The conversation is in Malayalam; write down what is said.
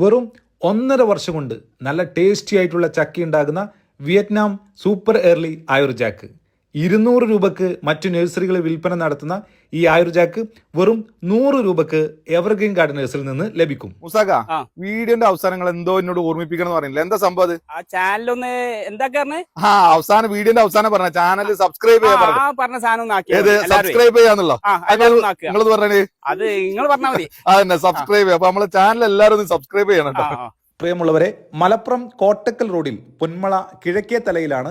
വെറും ഒന്നര വർഷം കൊണ്ട് നല്ല ടേസ്റ്റി ആയിട്ടുള്ള ചക്ക ഉണ്ടാകുന്ന വിയറ്റ്നാം സൂപ്പർ എർലി ആയുർജാക്ക്. ഇരുന്നൂറ് രൂപക്ക് മറ്റു നഴ്സറികളിൽ വിൽപ്പന നടത്തുന്ന ഈ ആയുർജാക്ക് വെറും നൂറ് രൂപക്ക് എവർഗ്രീൻ ഗാർഡൻ നഴ്സറിയിൽ നിന്ന് ലഭിക്കും. മുസാക്ക വീഡിയോന്റെ അവസാനങ്ങൾ എന്തോ എന്നോട് ഓർമ്മിപ്പിക്കണം എന്ന് പറയുന്നില്ല. എന്താ സംഭവം അത്? ആ ചാനലൊന്ന് എന്താ ആ അവസാനം വീഡിയോന്റെ അവസാനം പറഞ്ഞ ചാനൽ സബ്സ്ക്രൈബ് ചെയ്യാൻ പറഞ്ഞു ആ പറഞ്ഞ സാധനം ഏത്? സബ്സ്ക്രൈബ് ചെയ്യാന്നുള്ളോ? ആക്കുക. പറഞ്ഞേ അത് നിങ്ങൾ പറഞ്ഞാൽ മതി. അതന്നെ സബ്സ്ക്രൈബ് ചെയ്യാം. അപ്പൊ നമ്മളെ ചാനൽ എല്ലാവരും സബ്സ്ക്രൈബ് ചെയ്യണം കേട്ടോ. പ്രിയമുള്ളവരെ മലപ്പുറം കോട്ടക്കൽ റോഡിൽ പൊന്മള കിഴക്കേ തലയിലാണ്